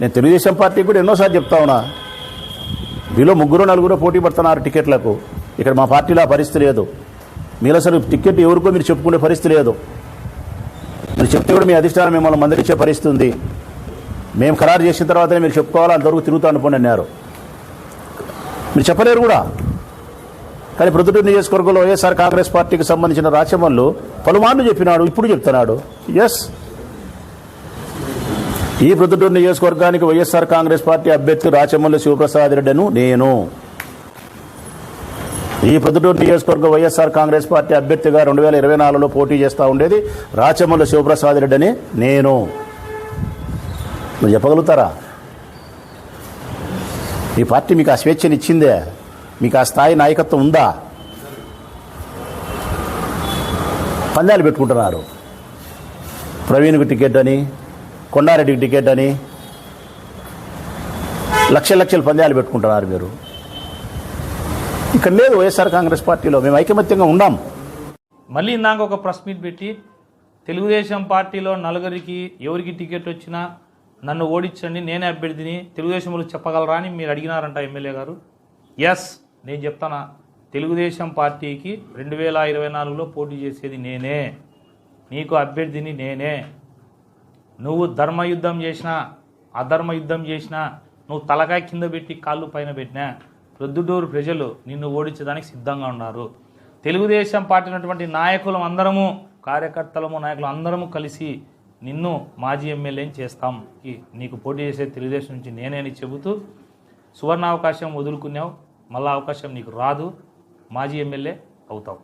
నేను తెలుగుదేశం పార్టీకి కూడా ఎన్నోసార్లు చెప్తా ఉన్నా. మీలో ముగ్గురు నలుగురు పోటీ పడుతున్నారు టికెట్లకు. ఇక్కడ మా పార్టీలో ఆ పరిస్థితి లేదు. మీరు అసలు టికెట్ ఎవరికో మీరు చెప్పుకునే పరిస్థితి లేదు. మీరు చెప్తే కూడా మీ అధిష్టానం మిమ్మల్ని మందలించే పరిస్థితి ఉంది. మేము ఖరారు చేసిన తర్వాతనే మీరు చెప్పుకోవాలి అంతవరకు తిరుగుతా అనుకోండి అన్నారు. మీరు చెప్పలేరు కూడా. కానీ ప్రొద్దుటూరు నియోజకవర్గంలో వైఎస్ఆర్ కాంగ్రెస్ పార్టీకి సంబంధించిన రాచమల్లు పలుమార్లు చెప్పినాడు ఇప్పుడు చెప్తున్నాడు. ఎస్ ఈ ప్రొద్దుటూరు నియోజకవర్గానికి వైఎస్ఆర్ కాంగ్రెస్ పార్టీ అభ్యర్థి రాచమల్లి శివప్రసాద్ రెడ్డిను నేను. ఈ ప్రొద్దుటూరు నియోజకవర్గ వైఎస్ఆర్ కాంగ్రెస్ పార్టీ అభ్యర్థిగా రెండు వేల ఇరవై నాలుగులో పోటీ చేస్తూ ఉండేది రాచమల్లి శివప్రసాద్ రెడ్డి అని నేను. నువ్వు చెప్పగలుగుతారా? ఈ పార్టీ మీకు ఆ స్వేచ్ఛనిచ్చిందే. మీకు ఆ స్థాయి నాయకత్వం ఉందా? పందాలు పెట్టుకుంటున్నారు. ప్రవీణ్కు టికెట్ అని కొండారెడ్డికి టికెట్ అని లక్ష లక్షల పందాలు పెట్టుకుంటున్నారు మీరు ఇక్కడ లేదు వైఎస్ఆర్ కాంగ్రెస్ పార్టీలో మేము ఐకమత్యంగా ఉన్నాం మళ్ళీ ఇందాక ఒక ప్రెస్ మీట్ పెట్టి తెలుగుదేశం పార్టీలో నలుగురికి ఎవరికి టికెట్ వచ్చినా నన్ను ఓడించండి నేనే అభ్యర్థిని తెలుగుదేశంలో చెప్పగలరా అని మీరు అడిగినారంట ఎమ్మెల్యే గారు. ఎస్ నేను చెప్తానా తెలుగుదేశం పార్టీకి రెండు వేల ఇరవై నాలుగులో పోటీ చేసేది నేనే. నీకు అభ్యర్థిని నేనే. నువ్వు ధర్మయుద్ధం చేసినా అధర్మ యుద్ధం చేసినా నువ్వు తలకాయ కింద పెట్టి కాళ్ళు పైన పెట్టినా ప్రొద్దుటూరు ప్రజలు నిన్ను ఓడించడానికి సిద్ధంగా ఉన్నారు. తెలుగుదేశం పార్టీ ఉన్నటువంటి నాయకులం అందరము కార్యకర్తలము నాయకులు అందరము కలిసి నిన్ను మాజీ ఎమ్మెల్యేని చేస్తాం. ఈ నీకు పోటీ చేసే తెలుగుదేశం నుంచి నేనే అని చెబుతూ సువర్ణ అవకాశం వదులుకున్నావు మళ్ళా అవకాశం నీకు రాదు మాజీ ఎమ్మెల్యే అవుతావు.